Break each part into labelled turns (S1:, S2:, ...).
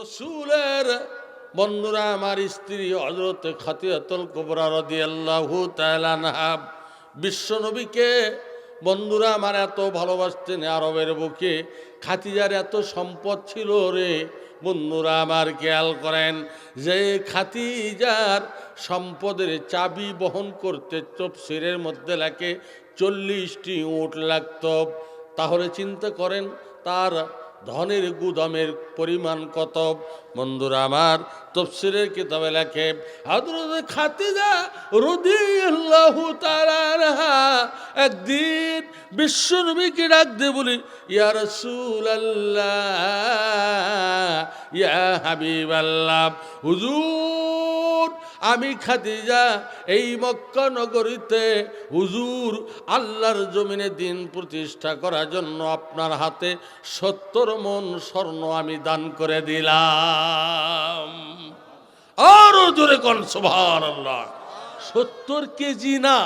S1: রসুলের বন্ধুরা আমার স্ত্রী হজরত খাতিয়াতুল কুবরা রাদিয়াল্লাহু তাআলা আনহা, বিশ্বনবীকে বন্ধুরা আমার এত ভালোবাসতেন আরবের বুকে, খাতিজার এত সম্পদ ছিল রে, বন্ধুরা আমার খেয়াল করেন, যে খাতিজার সম্পদের চাবি বহন করতে তফসিরের মধ্যে লাগে চল্লিশটি উট লাগত। তাহলে চিন্তা করেন, তার ধনের গুদামের পরিমাণ কত? বন্ধুরা আমার তফসিরের কিতাবে লেখে, হযরত খাতিজা রাদিয়াল্লাহু তাআলা একদিন বিশ্বনবীকে ডাক দিয়ে বলি, ইয়া রাসূলুল্লাহ, ইয়া হাবিবাল্লাহ, হুজুর আমি খাদিজা এই মক্কা নগরীতে হুজুর আল্লাহর জমিনে দিন প্রতিষ্ঠা করার জন্য আপনার হাতে সত্তর মন স্বর্ণ আমি দান করে দিলাম। আরও জোরে কন সুবহান আল্লাহ সত্তর কেজি না,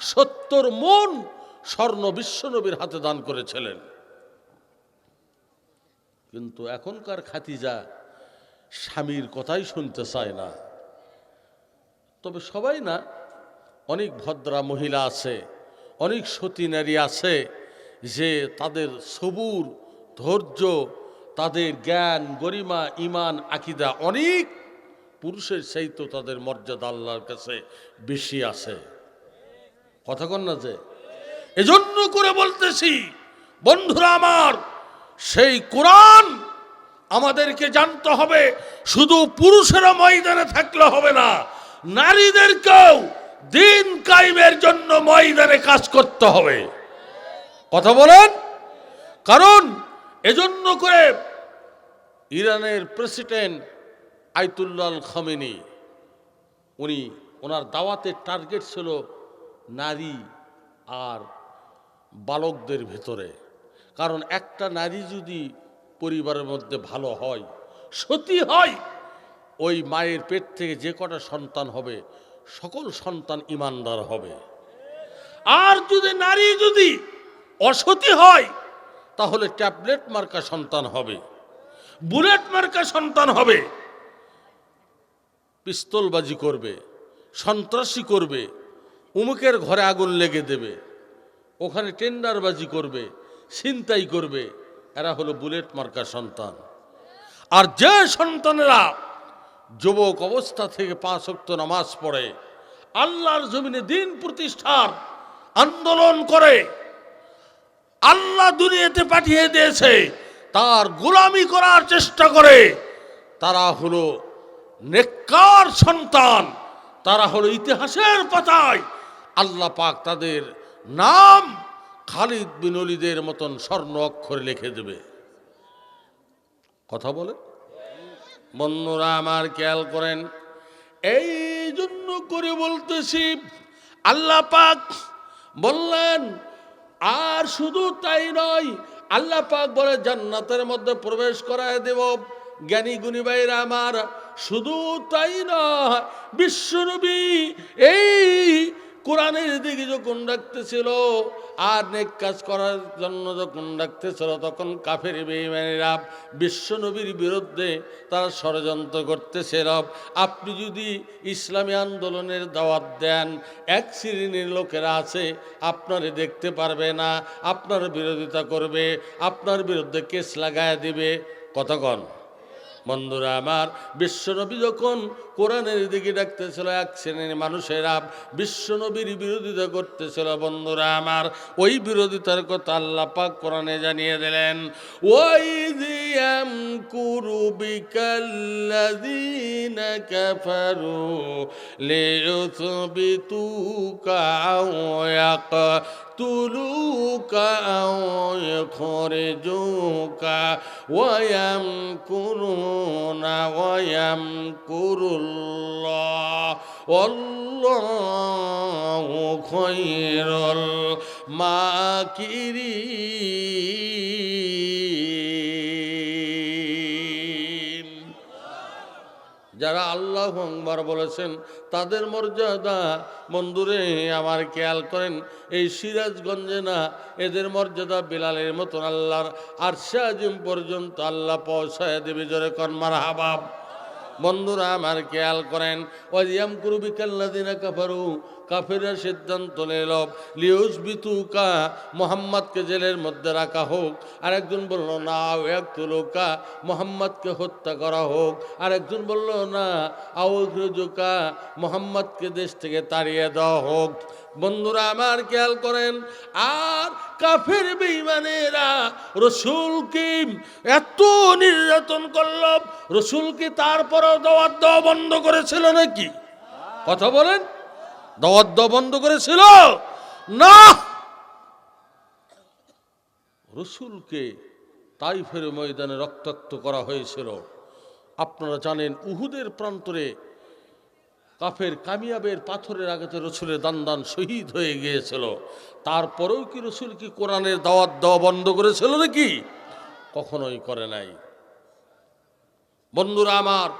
S1: সত্তর মন স্বর্ণ বিশ্বনবীর হাতে দান করেছিলেন। কিন্তু এখনকার খাতিজা স্বামীর কথাই শুনতে চায় না। তবে সবাই না, অনেক ভদ্রা মহিলা আছে, অনেক সতী নারী আছে যে তাদের সবুর, ধৈর্য, তাদের জ্ঞান, গরিমা ইমান আকিদা অনেক পুরুষের সেই তো তাদের মর্যাদা আল্লাহর কাছে বেশি আছে। কথা কন না যে? এজন্য করে বলতেছি, বন্ধুরা আমার, সেই কোরআন আমাদেরকে জানতে হবে, শুধু পুরুষেরা ময়দানে থাকলে হবে না নারীদেরকেও দিন কায়েমের জন্য ময়দানে কাজ করতে হবে। কথা বলেন? কারণ এজন্য করে ইরানের প্রেসিডেন্ট আইতুল্লাল খামেনি, উনি ওনার দাওয়াতের টার্গেট ছিল নারী আর বালকদের ভেতরে। কারণ একটা নারী যদি পরিবারের মধ্যে ভালো হয়, সতী হয় ওই মায়ের পেট থেকে যে কটা সন্তান হবে, সকল সন্তান ইমানদার হবে। আর যদি নারী যদি অসতী হয়, তাহলে ট্যাবলেট মার্কা সন্তান হবে, বুলেট মার্কা সন্তান হবে, পিস্তলবাজি করবে, সন্ত্রাসী করবে, উমুকের ঘরে আগুন লেগে দেবে, ওখানে টেন্ডারবাজি করবে, ছিনতাই করবে, এরা হলো বুলেট মার্কা সন্তান। আর যে সন্তানেরা যুবক অবস্থা থেকে পাঁচ অক্ত নামাজ পড়ে, আল্লাহর জমিনে দিন প্রতিষ্ঠার আন্দোলন করে, আল্লাহ দুনিয়াতে পাঠিয়ে দিয়েছে, তার গোলামি করার চেষ্টা করে। তারা হলো নেককার সন্তান, তারা হলো ইতিহাসের পাতায়। আল্লাহ পাক তাদের নাম খালিদ বিন অলিদের মতন স্বর্ণ অক্ষরে লিখে দেবে। কথা বলে বন্ধুরা আমার খেয়াল করেন, এই জন্য করে বলতেছি, আল্লাহ পাক বললেন, আর শুধু তাই নয়, আল্লাহ পাক বলে জান্নাতের মধ্যে প্রবেশ করায় দেব। জ্ঞানী গুণী ভাইরা আমার, শুধু তাই নয়, বিশ্বনবী এই কোরআনের দিকে যখন ডাকতেছিল আর নেক কাজ করার জন্য যখন ডাকতেছিল, তখন কাফের বেইমানেরা বিশ্বনবীর বিরুদ্ধে তারা ষড়যন্ত্র করতেছিল আপনি যদি ইসলামী আন্দোলনের দাওয়াত দেন, এক শ্রেণির লোকেরা আছে, আপনারে দেখতে পারবে না, আপনার বিরোধিতা করবে, আপনার বিরুদ্ধে কেস লাগায় দিবে। কতক্ষণ বন্ধুরা আমার বিশ্বনবী যখন কোরআনের দিকে ডাকতেছিল এক শ্রেণীর মানুষেরা বিশ্বনবীর বিরোধিতা করতেছিল বন্ধুরা আমার ওই বিরোধিতার কথা আল্লাহ পাক কোরআনে জানিয়ে দিলেন ওই দিয়াম কুরু বিকাল্লাযীনা কাফারু লিয়ুথবিতুকা আও يقتلوك أو يخرجوك ويمكرون ويمكر الله والله خير الماكرين যারা আল্লাহ আকবার বলেছেন তাদের মর্যাদা বন্ধুরে আমার খেয়াল করেন এই সিরাজগঞ্জে না এদের মর্যাদা বিলালের মতন আল্লাহর আরশা আজিম পর্যন্ত আল্লাহ পৌঁছায় দেবে জোরে কন মার হাবাব বন্ধুরা আমার খেয়াল করেন ওয়াজিয়াম কুরুবি কাল্লাদিনা কাফারু কাফেরা সিদ্ধান্ত নিল লিউস বিতুকা মোহাম্মদকে জেলের মধ্যে রাখা হোক। আর একজন বলল, না এক তুলুকা মোহাম্মদকে হত্যা করা হোক। আর একজন বলল, না আউজুকা মোহাম্মদকে দেশ থেকে তাড়িয়ে দেওয়া হোক। বন্ধুরা আমার খেয়াল করেন, আর কাফের বেইমানেরা রসুলকে এত নির্যাতন করল, রসুলকে তারপরেও দাওয়াত দেওয়া বন্ধ করেছিল নাকি? কথা বলেন, দাওয়াত দেওয়া বন্ধ করেছিল? না! রসুলকে তাইফের ময়দানে রক্তাক্ত করা হয়েছিল। আপনারা জানেন উহুদের প্রান্তরে কাফের কামিয়াবের পাথরের আঘাতে রসুলের দান শহীদ হয়ে গিয়েছিল। তারপরেও কি রসুল কি কোরআনের দাওয়াত দেওয়া বন্ধ করেছিল নাকি? কখনোই করে নাই। বন্ধুরা আমার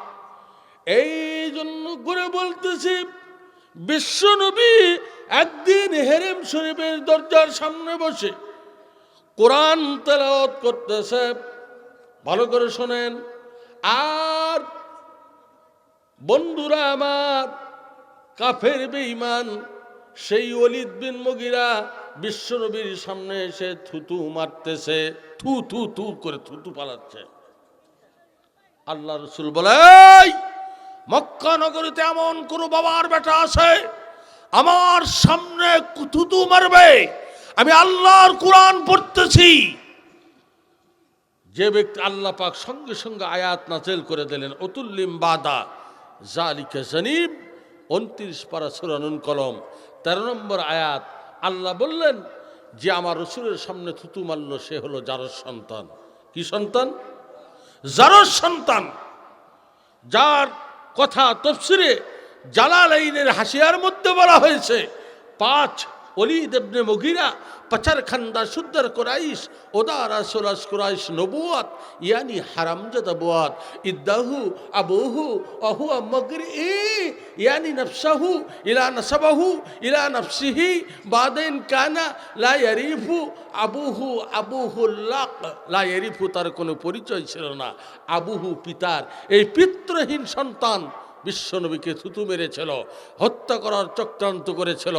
S1: এই জন্য করে বলতেছি বিশ্বনবী একদিন হেরেম শরীফের দরজার সামনে বসে কোরআন তেলাওয়াত করতেছে। ভালো করে শোনেন। আর বন্ধুরা আমার কাফের বেঈমান সেই অলিদ বিন মগিরা বিশ্বনবীর সামনে এসে থুতু মারতেছে থু থু থু করে থুতু পালাচ্ছে। আল্লাহ রসুল বলে "এই, মক্কা নগরীতে এমন কোন বাবার বেটা আছে? আমার সামনে থুতু মারবে। আমি আল্লাহর কোরআন পড়তেছি। যে ব্যক্তি আল্লাহ পাক সঙ্গে সঙ্গে আয়াত নাচেল করে দিলেন অতুল্লিম বাদা। জালিকা জানিব উনত্রিশ পারা সুরানুন কলম, তেরো নম্বর আয়াত, আল্লাহ বললেন, যে আমার রসুলের সামনে থুতু মারল, সে হলো জারর সন্তান। কি সন্তান? জারর সন্তান। যার কথা তফসিরে জালাল আইনের হাসিয়ার মধ্যে বলা হয়েছে, পাঁচ অলি দেবনে মগিরা, পাচার খান্দা সুদ্দার কোরাইশ, ওদারা সোলাস কোরাইশ নবুয়াত ইয়ানি হারামজাদা বুয়াত, ইদ্দাহু, আবুহু অহু মগরি ইয়ানি নফসাহু, ইলা নসবাহু, ইলা নফসিহি বাদেন কানা, লা ইয়ারিফু, আবুহু আবুহু লাক, লা ইয়ারিফু তার কোনো পরিচয় ছিল না, আবুহু পিতার, এই পিত্রহীন সন্তান বিশ্বনবীকে থুতু মেরেছিল, হত্যা করার চক্রান্ত করেছিল।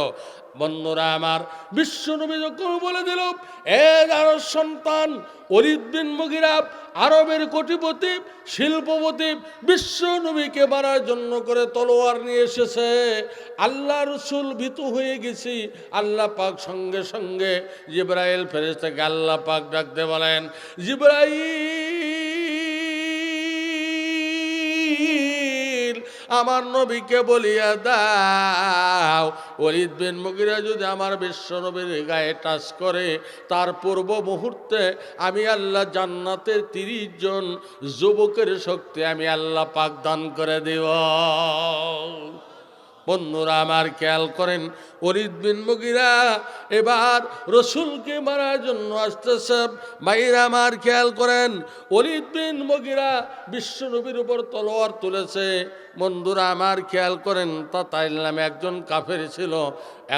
S1: বন্ধুরা আমার, বিশ্বনবী যখন বলে দিল, এ যার সন্তান অলিদ বিন মুগিরা আরবের কোটিপতি, শিল্পপতি, বিশ্বনবীকে মারার জন্য করে তলোয়ার নিয়ে এসেছে। আল্লাহ রসুল ভীতু হয়ে গেছি। আল্লাহ পাক সঙ্গে সঙ্গে জিব্রাইল ফেরেস্তাকে আল্লাহ পাক ডাকতে বলেন, জিব্রাইল আমার নবীকে বলিয়া দাও। ওলিদ বিন মুগিরা যদি আমার বিশ্ব নবীর গায়ে টাচ করে, তার পূর্ব মুহূর্তে আমি আল্লাহ জান্নাতের তিরিশ জন যুবকের শক্তি আমি আল্লাহ পাক দান করে দেব। বন্ধুরা আমার খেয়াল করেন অরিদ বিন মুগিরা এবার রসুলকে মারার জন্য আসতেছে। ভাইরা আমার খেয়াল করেন অরিদ বিন মুগিরা বিশ্বনবীর উপর তলোয়ার তুলেছে। বন্ধুরা আমার খেয়াল করেন, তাতাইল নামে একজন কাফের ছিল,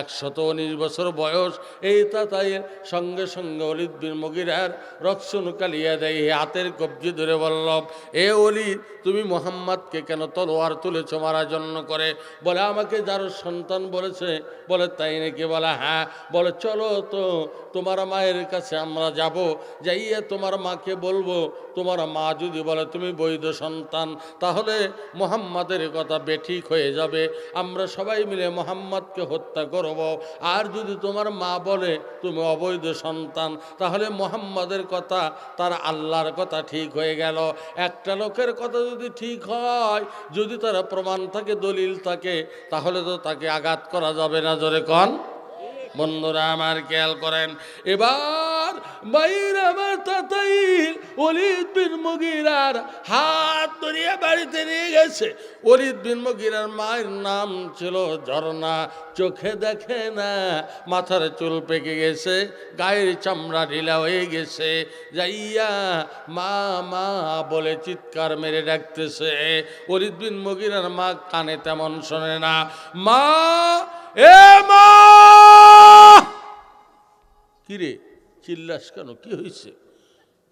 S1: একশত উনিশ বছর বয়স। এই তাতাইয়ের সঙ্গে সঙ্গে অলিদ বিন মগিরার রক্ষণ কালিয়া দেয় হাতের কবজি ধরে বলল, এ অলি তুমি মোহাম্মদকে কেন তলোয়ার তুলেছ মারার জন্য করে? বলে আমাকে যার সন্তান বলেছে, বলে তাই নাকি? বলে হ্যাঁ। বলে, চলো তো, তোমার মায়ের কাছে আমরা যাব, যাইয়ে তোমার মাকে বলব তোমার মা যদি বলে, তুমি বৈধ সন্তান, তাহলে মোহাম্মদের কথা বেঠিক হয়ে যাবে। আমরা সবাই মিলে মোহাম্মদকে হত্যা করব। আর যদি তোমার মা বলে, তুমি অবৈধ সন্তান, তাহলে মোহাম্মদের কথা, তার আল্লাহর কথা ঠিক হয়ে গেল। একটা লোকের কথা যদি ঠিক হয়, যদি তারা প্রমাণ থাকে, দলিল থাকে, তাহলে তো তাকে আঘাত করা যাবে না, জোরে কন। বন্ধুরা, আমার খেয়াল করেন। এবার বাইর আমার তাতাইল অলিদ বিন মুগিরার হাত ধরিয়ে বাড়িতে নিয়ে গেছে। অলিদ বিন মুগিরার মায়ের নাম ছিল ঝর্ণা, চোখে দেখে না, মাথার চুল পেকে গেছে, গায়ের চামড়া ঢিলা হয়ে গেছে। যাইয়া মা মা বলে চিৎকার মেরে ডাকতেছে। অলিদ বিন মুগিরার মা কানে তেমন শোনে না, মা, এ মা! কিরে চিল্লাস কেন? কি হয়েছে?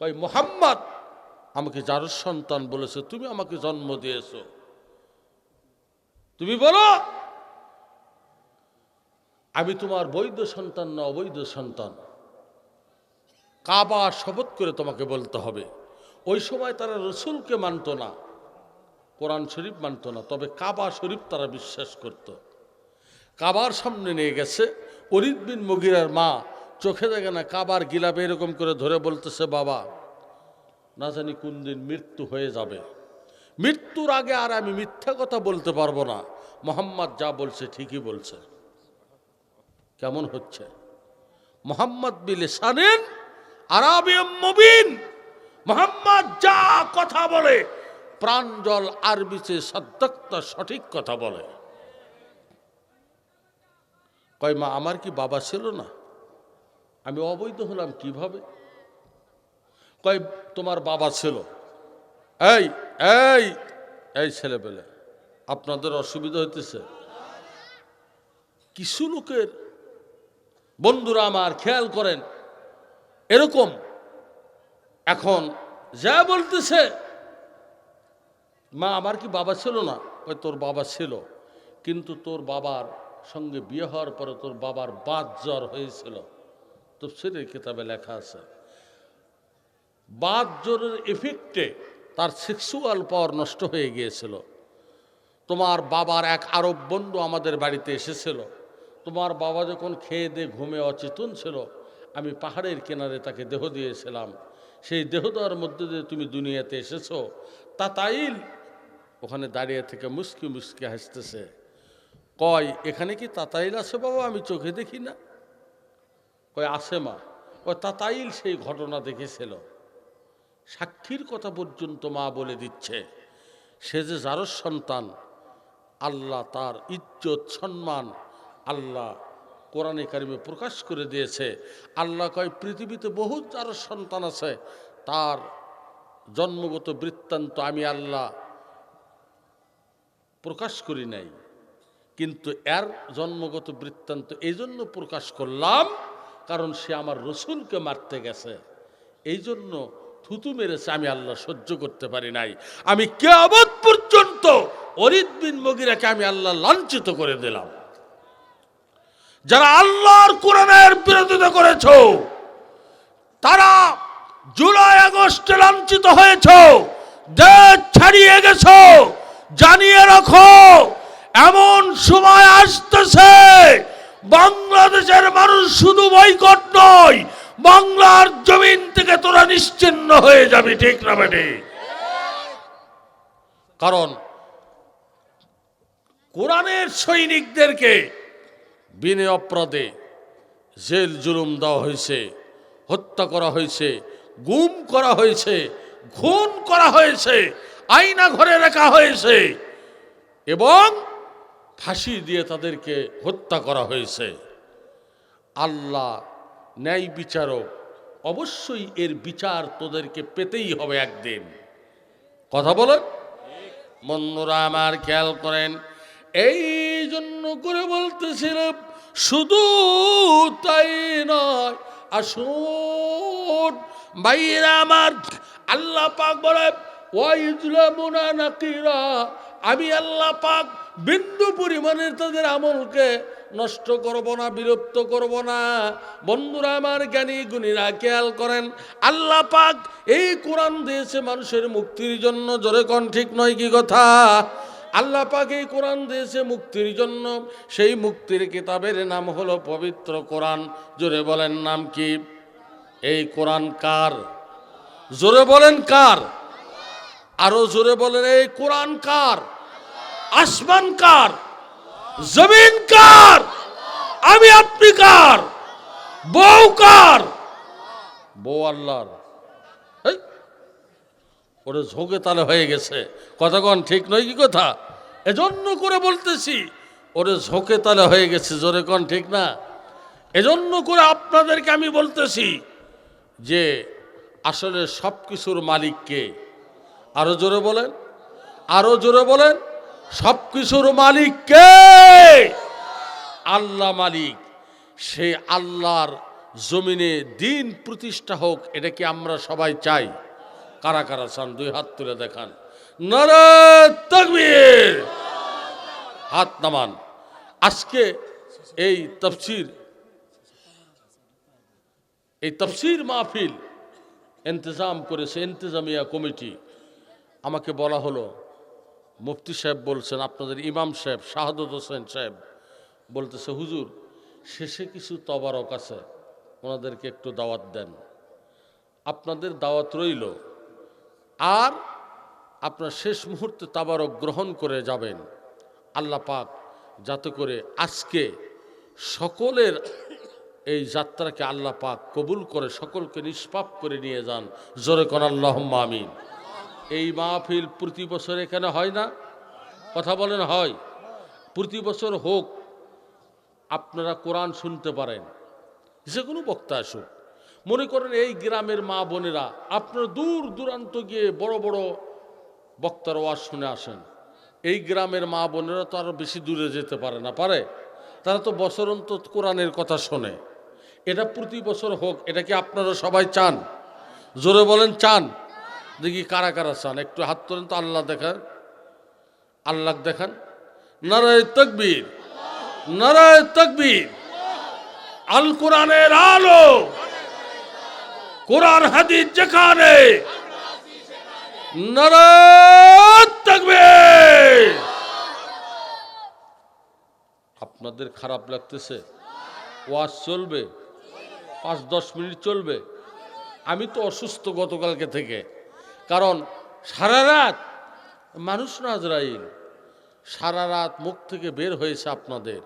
S1: ভাই, মোহাম্মদ আমাকে যার সন্তান বলেছে, তুমি আমাকে জন্ম দিয়েছ। তুমি বলো, আমি তোমার বৈধ সন্তান না অবৈধ সন্তান? কাবা শপথ করে তোমাকে বলতে হবে। ওই সময় তারা রসুলকে মানত না, কোরআন শরীফ মানত না, তবে কাবা শরীফ তারা বিশ্বাস করত। কাবার সামনে নিয়ে গেছে, অরিদ বিন মগিরার মা চোখে দেখে না, কাবার গিলাপে এরকম করে ধরে বলতেছে, বাবা, না জানি কোন দিন মৃত্যু হয়ে যাবে। মৃত্যুর আগে আর আমি মিথ্যা কথা বলতে পারব না। মোহাম্মদ যা বলছে ঠিকই বলছে। কেমন হচ্ছে? মোহাম্মদ বিলে সানেন মুবিন। মোহাম্মদ যা কথা বলে প্রাঞ্জল আরবিতে সদ্যক্তা সঠিক কথা বলে। কয়, মা, আমার কি বাবা ছিল না? আমি অবৈধ হলাম কীভাবে? কয়, তোমার বাবা ছিল। এই এই এই ছেলেপেলে, আপনাদের অসুবিধা হইতেছে। কিছু লোকের বন্ধুরা আমার খেয়াল করেন, এরকম। এখন যা বলতেছে, মা, আমার কি বাবা ছিল না? ওই তোর বাবা ছিল, কিন্তু তোর বাবার সঙ্গে বিয়ে হওয়ার পরে তোর বাবার বাদ জ্বর হয়েছিল। তফসিরের কিতাবে লেখা আছে, বাদ জোরের এফেক্টে তার সেক্সুয়াল পাওয়ার নষ্ট হয়ে গিয়েছিল। তোমার বাবার এক আরব বন্ধু আমাদের বাড়িতে এসেছিল। তোমার বাবা যখন খেয়ে দিয়ে ঘুমে অচেতন ছিল, আমি পাহাড়ের কিনারে তাকে দেহ দিয়েছিলাম। সেই দেহ দেওয়ার মধ্যে দিয়ে তুমি দুনিয়াতে এসেছ। তাতাইল ওখানে দাঁড়িয়ে থেকে মুসকি মুসকি হাসতেছে। কয়, এখানে কি তাতাইল আছে বাবা? আমি চোখে দেখি না। কয় আছে মা। কয়, তাতাইল সেই ঘটনা দেখেছিল। সাক্ষীর কথা পর্যন্ত মা বলে দিচ্ছে, সে যে যার সন্তান, আল্লাহ তার ইজ্জত, সম্মান আল্লাহ কোরআনে কারিমে প্রকাশ করে দিয়েছে। আল্লাহ কয়, পৃথিবীতে বহু যার সন্তান আছে, তার জন্মগত বৃত্তান্ত আমি আল্লাহ প্রকাশ করি নাই। কিন্তু এর জন্মগত বৃত্তান্ত এই জন্য প্রকাশ করলাম কারণ সে আমার রসুলকে মারতে গেছে। এই জন্য থুতু মেরেছে, আমি আল্লাহ সহ্য করতে পারি নাই। আমি কেয়ামত পর্যন্ত অরিদ বিন মগিরাকে আমি আল্লাহ লাঞ্ছিত করে দিলাম। যারা আল্লাহর কোরআনের বিরোধিতা করেছ, তারা জুলাই আগস্টে লাঞ্ছিত হয়েছ, দেশ ছাড়িয়ে গেছ, জানিয়ে রাখো, এমন সময় আসতেছে বাংলাদেশের মানুষ শুধু বয়কট নয়, বাংলার জমিন থেকে তোরা নিশ্চিন্ন হয়ে যাবে, ঠিক না বেটে? কারণ কোরআনের সৈনিকদেরকে বিনে অপরাধে জেল জুলুম দেওয়া হয়েছে, হত্যা করা হয়েছে, গুম করা হয়েছে, খুন করা হয়েছে, আয়না ঘরে রাখা হয়েছে এবং ফাঁসি দিয়ে তাদেরকে হত্যা করা হয়েছে। আল্লাহ ন্যায় বিচারক, অবশ্যই এর বিচার তোদেরকে পেতেই হবে একদিন। কথা বলেন? বন্ধুরা আমার খেয়াল করেন, এই জন্য করে বলতেছিলাম, শুধু তাই নয়, আসুন বাইরা আমার, আল্লাহ পাক বলে ওয়াইজলামুনা নাকিরা, আমি আল্লাহ পাক বিন্দু পরিমাণের তাদের আমলকে নষ্ট করব না, বিরক্ত করব না। বন্ধুরা আমার জ্ঞানী গুণীরা, খেয়াল করেন, আল্লাহ পাক এই কোরআন দিয়েছে মানুষের মুক্তির জন্য। জোরে কন ঠিক নয় কি কথা? আল্লাহ পাক এই কোরআন দিয়েছে মুক্তির জন্য। সেই মুক্তির কিতাবের নাম হলো পবিত্র কোরআন। জোরে বলেন নাম কি? এই কোরআন কার? জোরে বলেন কার? আরও জোরে বলেন, এই কোরআন কার? আসমান কার? জমিন কার? আমি আপনি কার? বউ কার? বউ আল্লাহর। ওরে ঝোঁকে তালে হয়ে গেছে। কথাগণ ঠিক নয় কি কথা? এজন্য করে বলতেছি, ওরে ঝোঁকে তালে হয়ে গেছে, জোরে কন, ঠিক না? এজন্য করে আপনাদেরকে আমি বলতেছি যে, আসলে সব কিছুর মালিককে আরও জোরে বলেন, আরও জোরে বলেন সব কিছুর মালিক কে? আল্লাহ মালিক। সেই আল্লাহর জমিনে দিন প্রতিষ্ঠা হোক, এটা কি আমরা সবাই চাই? কারা কারা চান? দুই হাত তুলে দেখান। তকবীর। হাত নামান। আজকে এই তফসির এই তফসির মাহফিল ইন্তজাম করেছে ইন্তজামিয়া কমিটি। আমাকে বলা হলো মুফতি সাহেব বলছেন, আপনাদের ইমাম সাহেব, শাহাদত হোসেন সাহেব বলতেছে, হুজুর, শেষে কিছু তবারক আছে, ওনাদেরকে একটু দাওয়াত দেন। আপনাদের দাওয়াত রইল আর আপনার শেষ মুহূর্তে তাবারক গ্রহণ করে যাবেন। আল্লাহ পাক যাতে করে আজকে সকলের এই যাত্রাকে আল্লাহ পাক কবুল করে, সকলকে নিষ্পাপ করে নিয়ে যান। জোরে কর আল্লাহ আমিন। এই মাহফিল প্রতি বছর এখানে হয় না? কথা বলেন, হয়। প্রতি বছর হোক, আপনারা কোরআন শুনতে পারেন। যে কোনো বক্তা আসুক। মনে করেন এই গ্রামের মা বোনেরা আপনারা দূর দূরান্ত গিয়ে বড় বড় বক্তার ওয়াজ শুনে আসেন। এই গ্রামের মা বোনেরা তো আরও বেশি দূরে যেতে পারে না, পারে? তারা তো বছর অন্তত কোরআনের কথা শোনে। এটা প্রতি বছর হোক, এটা কি আপনারা সবাই চান? জোরে বলেন, চান। দেখি কারা কারা চান? একটু হাত তোলেন তো আল্লাহ দেখান। আল্লাহ দেখান। নারায় তকবীর। নারায় তকবীর। আল কোরআনের আলো। কোরআন, হাদিস যেখানে। আপনাদের খারাপ লাগতেছে? ওয়াজ চলবে। পাঁচ দশ মিনিট চলবে। আমি তো অসুস্থ গতকালকে থেকে। কারণ সারা রাত মানুষ না আজরাইল, সারা রাত মুখ থেকে বের হয়েছে আপনাদের।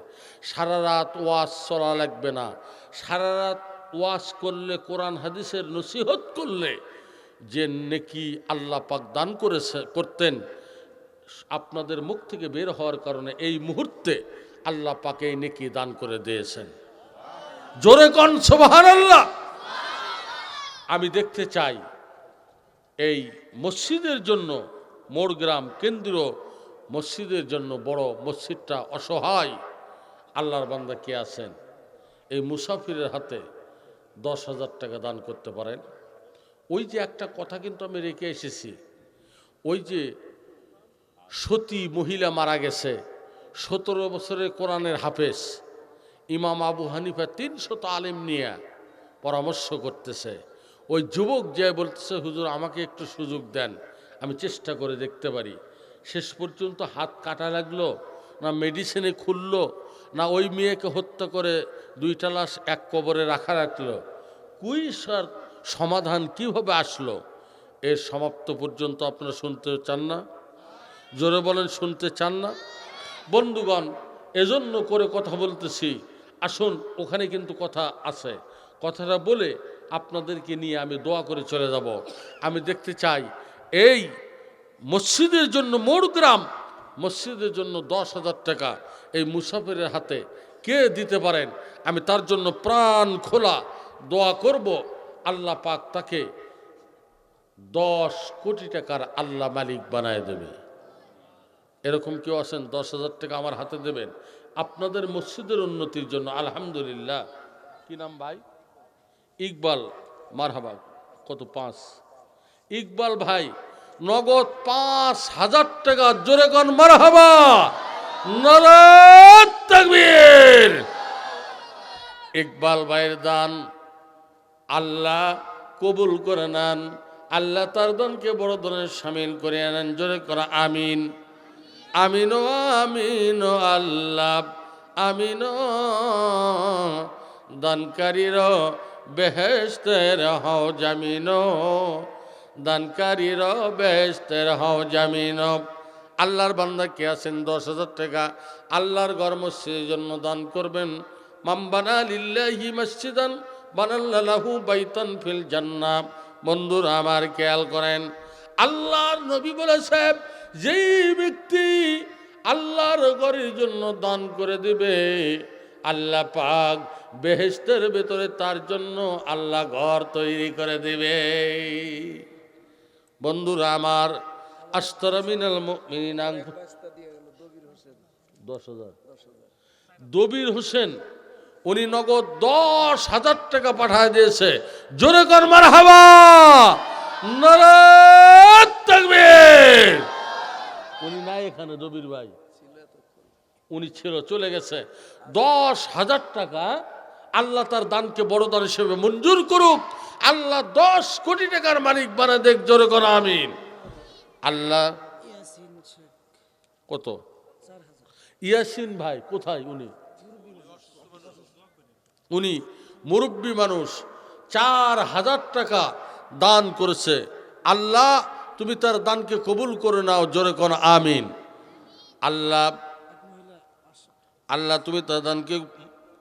S1: সারা রাত ওয়াজ চলা লাগবে না। সারা রাত ওয়াজ করলে, কোরআন হাদিসের নসিহত করলে যে নেকি আল্লাহ পাক দান করেছে, করতেন, আপনাদের মুখ থেকে বের হওয়ার কারণে এই মুহূর্তে আল্লাহ পাকে এই নেকি দান করে দিয়েছেন। জোরে কন সোবাহান আল্লাহ আমি দেখতে চাই এই মসজিদের জন্য মোড়গ্রাম কেন্দ্র, মসজিদের জন্য বড় মসজিদটা অসহায়। আল্লাহর বান্দা কে আছেন? এই মুসাফিরের হাতে দশ হাজার টাকা দান করতে পারেন। ওই যে একটা কথা কিন্তু আমি রেখে এসেছি। ওই যে সতী মহিলা মারা গেছে, সতেরো বছরের কোরআনের হাফেজ। ইমাম আবু হানিফা তিনশত আলেম নিয়ে পরামর্শ করতেছে। ওই যুবক যে বলতেছে, হুজুর, আমাকে একটু সুযোগ দেন, আমি চেষ্টা করে দেখতে পারি। শেষ পর্যন্ত হাত কাটা লাগল, না মেডিসিনে খুললো, না ওই মেয়েকে হত্যা করে দুইটা লাশ এক কবরে রাখা রাখল। কুইসার সমাধান কীভাবে আসলো? এর সমাপ্ত পর্যন্ত আপনারা শুনতে চান না? জোরে বলেন, শুনতে চান না? বন্ধুগণ, এজন্য করে কথা বলতেছি। আসুন, ওখানে কিন্তু কথা আছে। কথাটা বলে আপনাদেরকে নিয়ে আমি দোয়া করে চলে যাব। আমি দেখতে চাই, এই মসজিদের জন্য মোড় গ্রাম মসজিদের জন্য দশ হাজার টাকা এই মুসাফিরের হাতে কে দিতে পারেন? আমি তার জন্য প্রাণ খোলা দোয়া করব। আল্লাহ পাক তাকে দশ কোটি টাকার আল্লাহ মালিক বানায় দেবে। এরকম কেউ আছেন? দশ হাজার টাকা আমার হাতে দেবেন। আপনাদের মসজিদের উন্নতির জন্য আলহামদুলিল্লাহ। কি নাম ভাই? ইকবাল, মারহাবা, কত পাঁচ। ইকবাল ভাই, নগদ পাঁচ হাজার টাকা, জোরে কন মারহাবা। তাকবীর। ইকবাল ভাইয়ের দান আল্লাহ কবুল করে নেন, আল্লাহ তার দনকে বড় ধরনের সামিল করে আনেন, জোরে করা, আমিন। আমিন আমিন আল্লাহ আমিন দানকারীর বেহেস্তের হও জামিন দানকারীর বেহেস্তের হও জামিন আল্লাহর বান্দা কে আছেন? দশ হাজার টাকা। আল্লাহর ঘর মসজিদের জন্য দান করবেন। মাম্বানা লিল্লাহি মসজিদান বানাল্লাহু ফিল জান্নাহ। বন্ধুরা আমার খেয়াল করেন, আল্লাহর নবী বলেছে যেই ব্যক্তি আল্লাহর ঘরের জন্য দান করে দিবে, আল্লাহ পাক বেহেস্তের ভেতরে তার জন্য আল্লাহ ঘর তৈরি করে দিবে। বন্ধুরা আমার আস্তরা মিনাল মুমিনিন দশ হাজার। দবির হোসেন, উনি নগদ দশ হাজার টাকা পাঠায় দিয়েছে। জোরে কর মার হাবা উনি নাই এখানে দবির ভাই। উনি ছিল, চলে গেছে। দশ হাজার টাকা আল্লাহ তার দানকে বড় দান হিসেবে মঞ্জুর করুক। আল্লাহ দশ কোটি টাকার মালিক বানা দেখ, জোরে কর আমিন। আল্লাহ কত? ইয়াসিন ভাই, কোথায় উনি? উনি মুরব্বী মানুষ, চার হাজার টাকা দান করেছে। আল্লাহ, তুমি তার দানকে কবুল করে নাও, জোরে কোন আমিন। আল্লাহ আল্লাহ, তুমি তার দানকে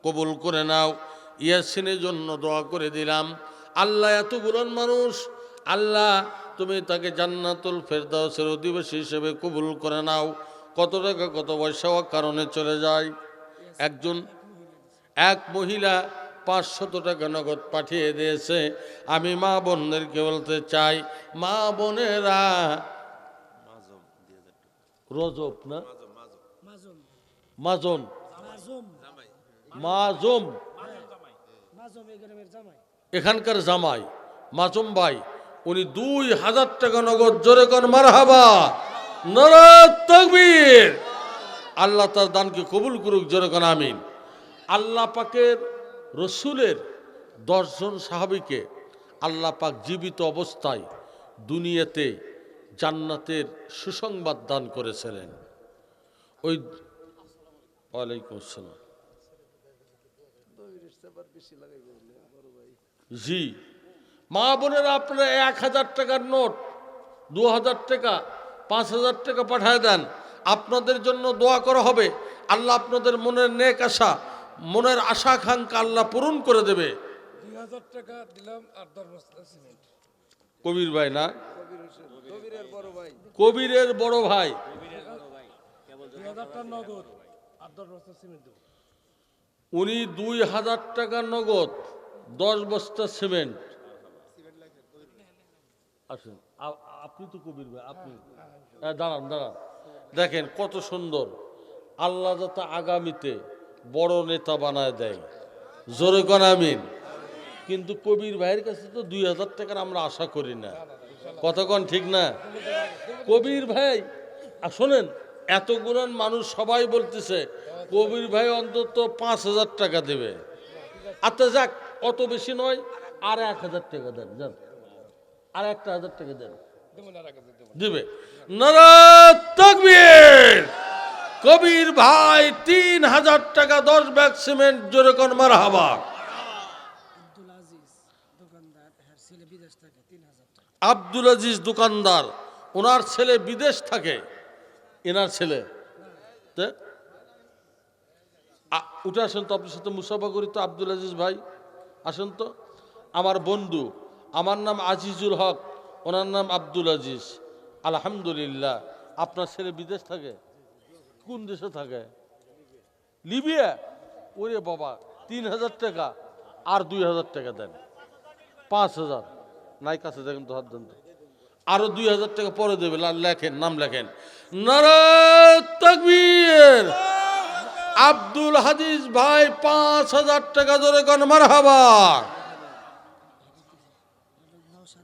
S1: কবুল করে নাও। ইয়াসিনের জন্য দোয়া করে দিলাম। আল্লাহ এতগুলো মানুষ। আল্লাহ তুমি তাকে জান্নাতুল ফেরদাউসের অধিবাসী হিসেবে কবুল করে নাও। কত টাকা কত পয়সা কারণে চলে যায়। একজন এক মহিলা পাঁচশত টাকা নগদ পাঠিয়ে দিয়েছে। আমি মা বোনদেরকে বলতে চাই মা বোনেরা রজব না? মাজন।
S2: মাজম।
S1: এখানকার জামাই, মাজম ভাই, উনি দুই হাজার টাকা নগদ জোরে কর মার হাবা আল্লাহ তার দানকে কবুল করুক, জোরে কর আমিন। আল্লাহ পাকের রসুলের দশজন সাহাবিকে আল্লাহ পাক জীবিত অবস্থায় দুনিয়াতে জান্নাতের সুসংবাদ দান করেছিলেন। ওই ওয়ালাইকুম আসসালাম। জি। মা বোনেরা আপনারা এক হাজার টাকার নোট দু হাজার টাকা পাঁচ হাজার টাকা পাঠায় দেন। আপনাদের জন্য দোয়া করা হবে। আল্লাহ আপনাদের মনের নেক আশা মনের আশা আকাঙ্ক্ষা আল্লাহ পূরণ করে দেবে।
S3: দুই হাজার টাকা দিলাম আর দশ বস্তা সিমেন্ট।
S1: কবির ভাই না?
S3: কবিরের বড় ভাই।
S1: উনি দুই হাজার টাকা নগদ, দশ বস্তা সিমেন্ট। আসেন আপনি তো কবির ভাই, আপনি। দাঁড়ান দাঁড়ান। দেখেন কত সুন্দর। আল্লাহ যাতে আগামীতে বড় নেতা বানায় দেয়। জোরে আমিন। কিন্তু কবির ভাইয়ের কাছে তো দুই হাজার টাকার আমরা আশা করি না। কতক্ষণ ঠিক না? কবির ভাই শোনেন এতগুলো মানুষ সবাই বলতেছে কবির ভাই অন্তত পাঁচ হাজার টাকা দেবে। আচ্ছা যাক অত বেশি নয় আর এক হাজার টাকা দেন যান। আর একটা হাজার টাকা দেন।
S3: দেবো। না রাখা দেবো
S1: দিবে নারায়ণ কবির ভাই তিন হাজার টাকা দশ ব্যাগ সিমেন্ট জোরে কোন মার হাবা
S2: আব্দুল আজিজ দোকানদার
S1: ওনার ছেলে বিদেশ থাকে। এনার ছেলে? উঠে আসেন তো আপনার সাথে মুসাফা করি তো আব্দুল আজিজ ভাই। আসেন তো। আমার বন্ধু, আমার নাম আজিজুল হক, ওনার নাম আব্দুল আজিজ। আলহামদুলিল্লাহ। আপনার ছেলে বিদেশ থাকে? কোন দেশে থাকে? লিবিয়া? ওরে বাবা, তিন হাজার টাকা। আর দুই হাজার টাকা দেন। পাঁচ হাজার। নাই, কাছে দেখেন তো হাত দেন তো। আরও দুই হাজার টাকা পরে দেবে লেখেন, নাম লেখেন। নারায় তাকবীর। আব্দুল হাদিস ভাই, পাঁচ হাজার টাকা ধরে কোন মার হাবা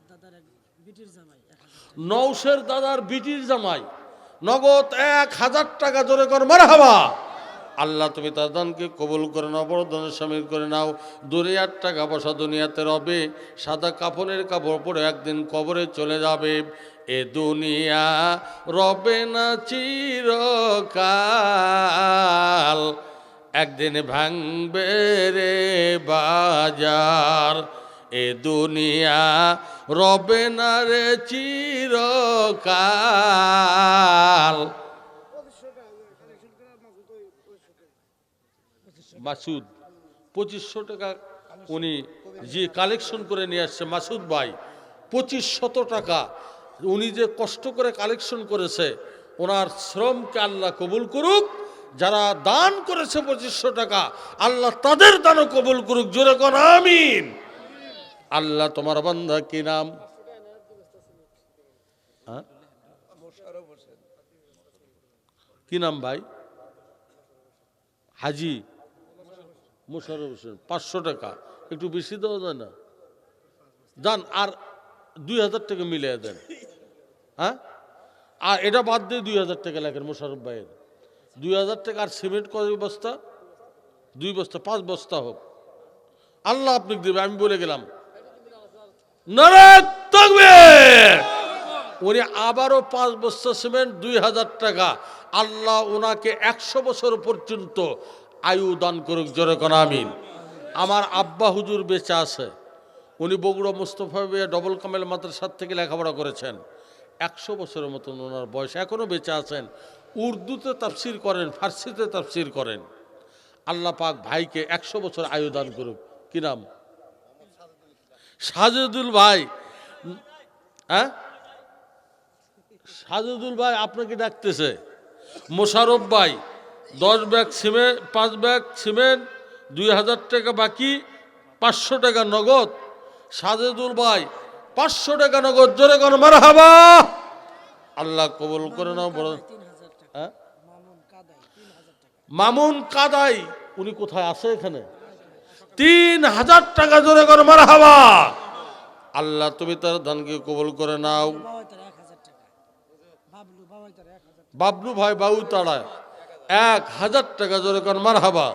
S2: দাদার বিটির জামাই। এক হাজার টাকা
S1: নৌসের দাদার বিটির জামাই নগদ এক হাজার টাকা জোরে কর মার হাবা আল্লাহ তুমি তার দানকে কবুল করে নাও, বড় দানের সামিল করে নাও। দুনিয়ার টাকা পয়সা দুনিয়াতে রবে, সাদা কাপড়ের কাপড় পরে একদিন কবরে চলে যাবে। এ দুনিয়া রবে না চিরকাল, একদিন ভাঙবে রে বাজার। এ দুনিয়া রবে না রে চিরকাল মাসুদ, পঁচিশশো টাকা উনি যে কালেকশন করে নিয়ে আসছে মাসুদ ভাই পঁচিশ শত টাকা। উনি যে কষ্ট করে কালেকশন করেছে, ওনার শ্রমকে আল্লাহ কবুল করুক, যারা দান করেছে পঁচিশশো টাকা, আল্লাহ তাদের দানও কবুল করুক, জোরে কোন আমিন। আল্লাহ তোমার বান্ধা কি নাম? হ্যাঁ? কি নাম ভাই? হাজি। মোশারফ হোসেন, পাঁচশো টাকা। একটু বেশি দেওয়া যায় না? যান, আর দুই হাজার টাকা মিলিয়ে দেন। হ্যাঁ? আর এটা বাদ দিয়ে দুই হাজার টাকা লেখেন মোশারফ ভাইয়ের। দুই হাজার টাকা আর সিমেন্ট কয় বস্তা? দুই বস্তা, পাঁচ বস্তা হোক। আল্লাহ আপনি দেবে, আমি বলে গেলাম। উনি আবারও পাঁচ বস্তা সিমেন্ট, দুই হাজার টাকা। আল্লাহ ওনাকে একশো বছর পর্যন্ত আয়ু দান করুক, জোরে কোন আমিন। আমার আব্বা হুজুর বেঁচে আছে। উনি বগুড়া মুস্তফা ডবল কামেল মাদ্রাসার থেকে লেখাপড়া করেছেন। একশো বছরের মতন ওনার বয়স। এখনও বেঁচে আছেন। উর্দুতে তাফসির করেন, ফার্সিতে তাফসির করেন। আল্লাহ পাক ভাইকে একশো বছর আয়ু দান করুক। কি নাম? সাজেদুল ভাই। হ্যাঁ? সাজেদুল ভাই আপনাকে ডাকতেছে। মোশারফ ভাই। দশ ব্যাগ সিমেন্ট পাঁচ ব্যাগ সিমেন্ট দুই হাজার টাকা বাকি পাঁচশো টাকা নগদ। সাজেদুল ভাই পাঁচশো টাকা নগদ জোরে কোন মার হাবা আল্লাহ কবুল করে নাও বড় হ্যাঁ?
S2: মামুন কাদাই
S1: উনি কোথায় আছে এখানে? তিন হাজার টাকা জোরে কর মার হাবা আল্লাহ তুমি তার দানকে কবুল করে নাও।
S2: বাবলু
S1: ভাই বাবু তাড়ায়। এক হাজার টাকা জোরে কর মার হাবা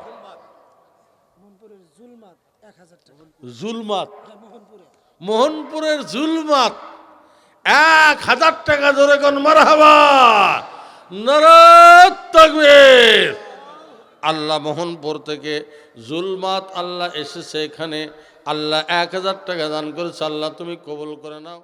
S2: জুলমাত।
S1: মোহনপুরের জুলমাত। এক হাজার টাকা জোরে কর মার হাবা তকবীর। আল্লাহ মোহনপুর থেকে জুলমাত আল্লাহ এসেছে এখানে। আল্লাহ এক হাজার টাকা দান করেছে, আল্লাহ তুমি কবুল করে নাও।